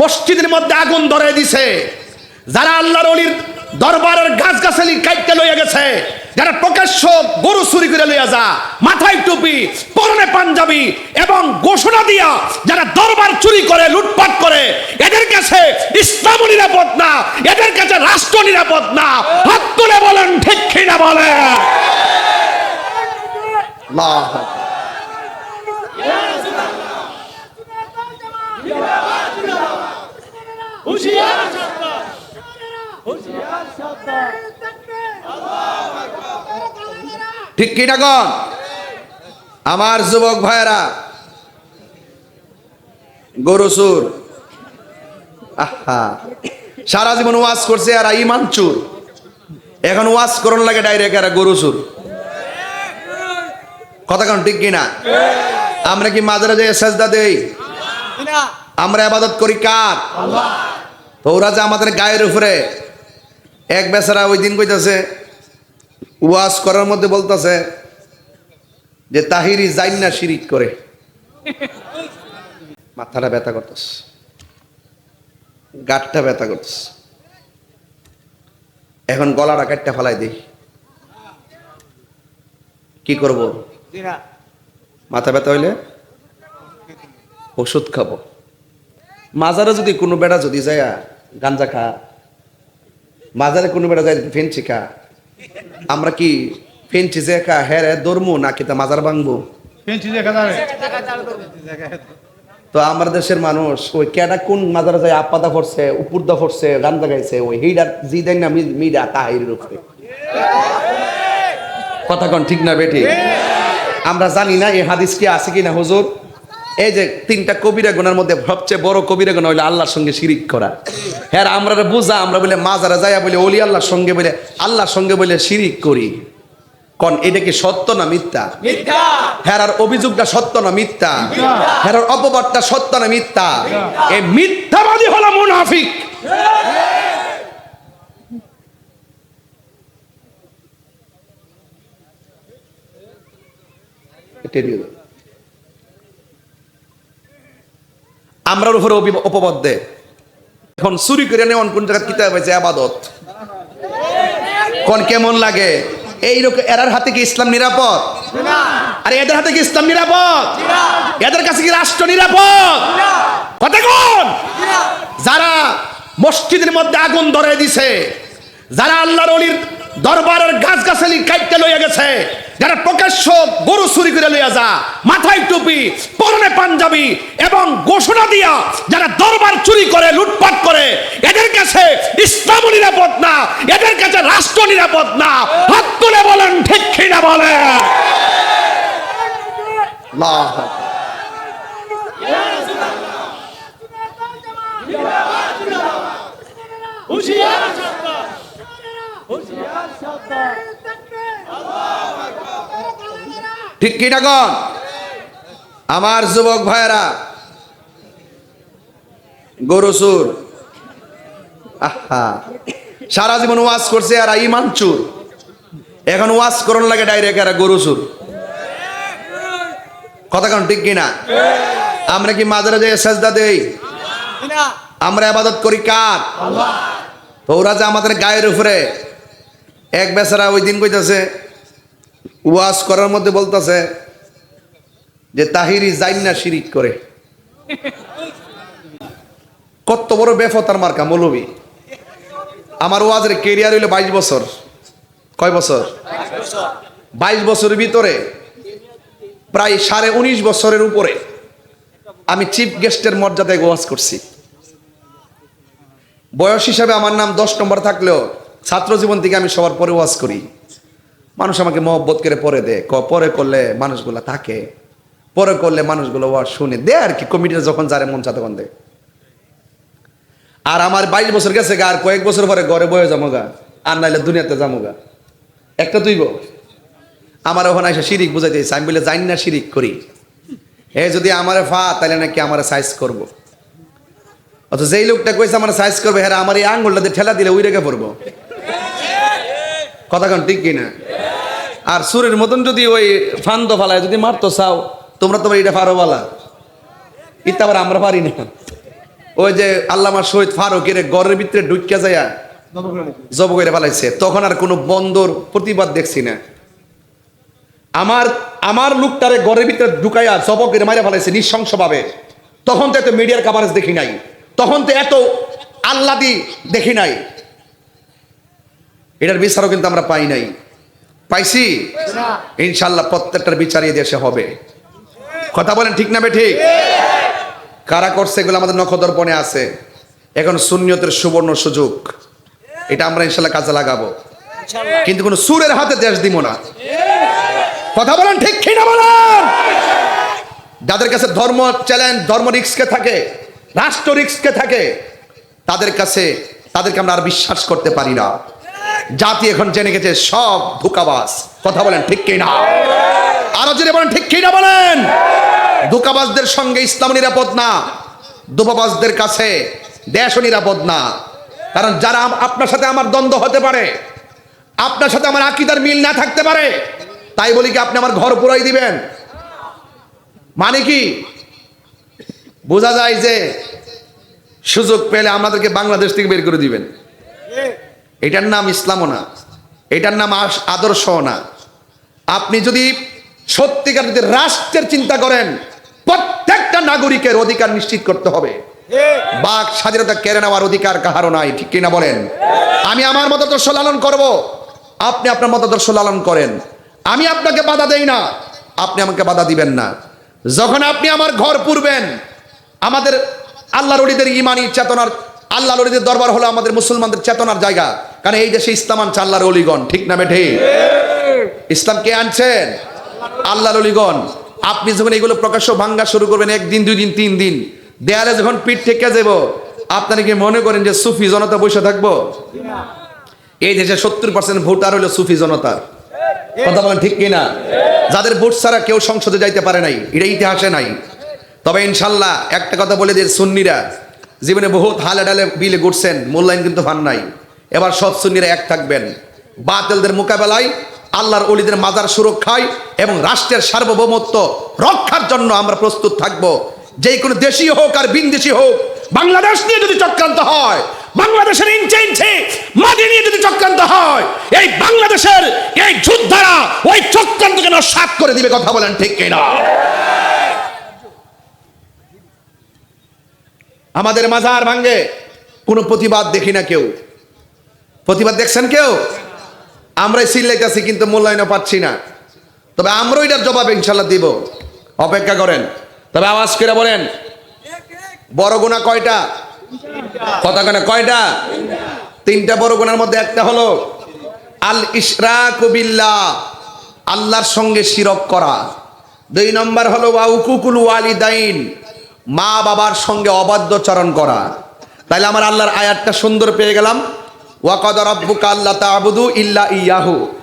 মসজিদের মধ্যে আগুন ধরে দিছে। যারা আল্লাহর অলির দরবারের গাছ গাছালি কাইতে লইয়া গেছে যারা প্রকাশ্য গরু চুরি করে লইয়া যা মাথায় টুপি পরনে পাঞ্জাবি এবং ঘোষণা দিয়া যারা দরবার চুরি করে লুটপাট করে এদের কাছে ইসলাম নিরাপদ না এদের কাছে রাষ্ট্র নিরাপদ না। হাত তুলে বলেন ঠিক কিনা বলেন? আল্লাহু। ঠিক কিনা? গন আমার যুবক ভাইয়েরা, গরু সুর আহা, সারা জীবন ওয়াজ করছে আর ইমান চুর। এখন ওয়াজ করন লাগে ডাইরেক্ট আর গরু সুর কথা কোন, ঠিক কিনা আমরা কি মাঝে যে সাজদা দেই? আমরা আবাদত করি কার? তো ওরা যে আমাদের গায়ের উপরে এক বেচারা ওই দিন কইতাছে ওয়াজ করার মধ্যে বলতেছে যে তাহিরি যাইন না শিরিক করে। মাথাটা ব্যথা করতেস গাঠটা ব্যথা করতেস এখন গলাটা কাটটা ফেলাই দিই। কি করব? মাথা ব্যথা হইলে ওষুধ খাব। মাজারে যদি কোনো বেড়া যদি যায় গাঞ্জা খা। মাজারে কোনো বেড়া যায় ফেন্সি খা আমরা কি ফেন্সি যে খা হ্যাঁ দরমু নাকি তা মাজার ভাঙবো? তো আমার দেশের মানুষ ওই কেডা কোন মাজারে যায় আপাদা পড়ছে উপরদা পড়ছে গান্দা গাইছে ওই হিডার জি দেন না মিডা তাহিরের উপরে কথা কন ঠিক না বেটি? আমরা জানি না এই হাদিস কি আছে কি না হুজুর? এই যে তিনটা কবিরা গুণার মধ্যে সবচেয়ে বড় কবিরা গুণা হইল আল্লাহর সঙ্গে শিরিক করা। হ্যাঁ আমরা বুঝা আমরা বলে মাজারে যাইয়া বলে অলি আল্লাহর সঙ্গে বলে আল্লাহর সঙ্গে বলে শিরিক করি। কন এটা কি সত্য না মিথ্যা? হেরার অভিযোগটা সত্য না মিথ্যা? হেরার অপবাদটা সত্য না মিথ্যা? এই মিথ্যাবাদী হলো মুনাফিক। এটা দিয়ে দাও। আমরার উপরে অপবাদ দে এখন চুরি করে নেওয়ান কোন জায়গায় কিতাব হয়েছে আবাদত। কোন কেমন লাগে? এইরকম এরার হাতে কি ইসলাম নিরাপদ? আর এদের হাতে কি ইসলাম নিরাপদ? এদের কাছে কি রাষ্ট্র নিরাপদ? কথা কোন? যারা মসজিদের মধ্যে আগুন ধরে দিছে, যারা আল্লাহর অলির দরবারের গাছ গাছালি কাইতে লইয়া গেছে। যারা প্রকাশ্য গরু চুরি করে লইয়া যা মাথায় টুপি পরনে পাঞ্জাবি এবং ঘোষণা দিয়া যারা দরবার চুরি করে লুটপাট করে এদের কাছে ইসলাম নিরাপদ না এদের কাছে রাষ্ট্র নিরাপদ না। হাত তুলে বলেন ঠিক কিনা বলেন? আল্লাহু ঠিক কিনা? গন আমার যুবক ভাইয়েরা গরু সুর আহা সারা জীবন ওয়াজ করছে আর ইমান চুর। এখন ওয়াজ করন লাগে ডাইরেক্ট আর গরু সুর কথা কারণ ঠিক কিনা আমরা কি মাজারে যে সাজদা দেই? আমরা আবাদত করি কার? তো ওরা যে আমাদের গায়ের উপরে এক বেচারা ওই দিন কইতাছে, ওয়াজ করার মধ্যে বলতেছে যে তাহিরি যাইন না শিরিক করে। কত বড় বেফতার মার্কা, মৌলবী। আমার ওয়াজের কেরিয়ার হইল বাইশ বছর। কয় বছর? বাইশ বছরের ভিতরে, প্রায় সাড়ে উনিশ বছরের উপরে আমি চিফ গেস্টের মর্যাদায় ওয়াজ করছি। বয়স হিসাবে আমার নাম দশ নম্বর থাকলেও ছাত্র জীবন থেকে আমি সবার পরে ওয়াজ করি। মানুষ আমাকে মহব্বত করে পরে দেয়। পরে করলে মানুষগুলো থাকে। পরে করলে মানুষগুলো ওয়াজ শুনে দে আর কি কমিটিতে যখন যারে মন চা দেয়। আর আমার বাইশ বছর গেছে গা, আর কয়েক বছর পরে ঘরে বয়ে যাব গা, আর নাইলে দুনিয়াতে যাব গা। একটা তুইব আমার ওখানে এসে শিরিক বুঝাইতে আমি বলে জানি না শিরিক করি। এ যদি আমারে ফা তাহলে নাকি আমার সাইজ করব। অথচ যেই লোকটা কইছে আমার সাইজ করবে হ্যাঁ আমার এই আঙ্গুলটা দিয়ে ঠেলা দিলে ওই রেখে পড়ব। কথা কোন, ঠিক কিনা? আর সুরের মতন যদি ওই ফান্দ ফালায় যদি মারতো, চাও, তোমরা তোমার এটা পারো বলা। ইত্যা আবার আমরা পারি না। ওই যে আল্লামা শহীদ ফারুকের ঘরের ভিতরে ঢুকিয়া যায়া জব করে ফেলাইছে, তখন আর কোনো বন্দর প্রতিবাদ দেখছি না। আমার আমার লোকটারে গড়ের ভিতরে ঢুকাইয়া জব করে মারা ফেলাইছে নৃশংসভাবে। তখন তো এত মিডিয়ার কাভারেজ দেখি নাই। তখন তো এত আল্লাদি দেখি নাই। এটার বিচারও কিন্তু আমরা পাই নাই। পাইছি? ইনশাল্লাহ প্রত্যেকটার বিচার এই দেশে হবে। কথা বলেন ঠিক না বে ঠিক কারা করছে এগুলো আমাদের নখদর্পণে আছে। এখন শূন্যতের সুবর্ণ সুযোগ। এটা আমরা ইনশাল্লাহ কাজে লাগাবো। কিন্তু কোনো সুরের হাতে দেশ দিব না। কথা বলেন ঠিক কিনা বলেন? যাদের কাছে ধর্ম চ্যালেঞ্জ ধর্ম রিক্সকে থাকে রাষ্ট্র রিক্সকে থাকে তাদের কাছে তাদেরকে আমরা আর বিশ্বাস করতে পারি না। জাতি এখন জেনে গেছে, সব ধোকাবাজ। কথা বলেন, ঠিক কি না আরও জেনে বলেন, ঠিক কি না বলেন? ধোকাবাজদের সঙ্গে ইসলাম নিরাপদ না ধোপাবাজদের কাছে দেশও নিরাপদ না। কারণ যারা আপনার সাথে আমার দ্বন্দ্ব হতে পারে, আপনার সাথে আমার আকিদার মিল না থাকতে পারে, তাই বলি কি আপনি আমার ঘর পুরাই দিবেন? মানে কি? বোঝা যায় যে সুযোগ পেলে আমাদেরকে বাংলাদেশ থেকে বের করে দিবেন। এটার নাম ইসলামও না এটার নাম আদর্শও না। আপনি যদি সত্যিকার যদি রাষ্ট্রের চিন্তা করেন প্রত্যেকটা নাগরিকের অধিকার নিশ্চিত করতে হবে। বাক স্বাধীনতা কেড়ে নেওয়ার অধিকার কাহারও নাই ঠিক কিনা বলেন? আমি আমার মতাদর্শ লালন করব আপনি আপনার মতাদর্শ লালন করেন। আমি আপনাকে বাধা দেই না আপনি আমাকে বাধা দিবেন না। যখন আপনি আমার ঘর পুরবেন আমাদের আল্লাহ রলিদের ইমানি চেতনার আল্লাহ রলিদের দরবার হলো আমাদের মুসলমানদের চেতনার জায়গা। কারণ এই দেশে ইসলাম আনছে আল্লাহর অলিগণ, ঠিক না বেঠে? ইসলাম কে আনছেন? আল্লাহ অলিগণ। আপনি যখন এগুলো প্রকাশ্য ভাঙ্গা শুরু করবেন, একদিন, দুই দিন, তিন দিন, দেয়ালে যখন পিঠ থেকে যাব, আপনারা কি মনে করেন যে সুফি জনতা বসে থাকব? এই দেশে সত্তর পার্সেন্ট ভোটার হলো সুফি জনতার কথা বলেন ঠিক কিনা? যাদের ভোট ছাড়া কেউ সংসদে যাইতে পারে নাই, এটা ইতিহাসে নাই। তবে ইনশাল্লাহ একটা কথা বলে দিয়ে সুন্নিরা জীবনে বহুত হালে ডালে বিলে ঘুরছেন মূল্যায়ন কিন্তু ভান নাই। এবার সব সুন্নিরা এক থাকবেন। বাতিলদের মোকাবেলায় আল্লাহর অলিদের মাজার সুরক্ষায় এবং রাষ্ট্রের সার্বভৌমত্ব রক্ষার জন্য আমরা প্রস্তুত থাকব। যে কোনো দেশি হোক আর বিনদেশি হোক, বাংলাদেশ নিয়ে যদি চক্রান্ত হয়, বাংলাদেশের ইঞ্চে ইঞ্চে মাটি নিয়ে যদি চক্রান্ত হয়, এই বাংলাদেশের এই যোদ্ধারা ওই চক্রান্তকে সাত করে দিবে, কথা বলেন ঠিক কিনা? আমাদের মাজার ভাঙ্গে কোনো প্রতিবাদ দেখি না কেউ। প্রতিবাদ দেখছেন কেউ? আমরাই চিল্লাইতেছি কিন্তু মূল্যায়নও পাচ্ছি না। তবে আমরাও এটার জবাব ইনশাল্লাহ দিব। অপেক্ষা করেন। তবে আওয়াজ করে বলেন, বড় গুণা কয়টা? কথা কেন কয়টা? তিনটা বড় গুণার মধ্যে একটা হলো, আল ইশরাক বিল্লাহ, আল্লাহর সঙ্গে শিরক করা। দুই নম্বর হলো ওয়াউকুকুল ওয়ালিদাইন মা বাবার সঙ্গে অবাধ্যচরণ করা। তাইলে আমার আল্লাহর আয়াতটা সুন্দর পেয়ে গেলাম। ওয়াকদ রব্বুকা আল্লাহ তা'বুদু ইল্লা ইয়াহু।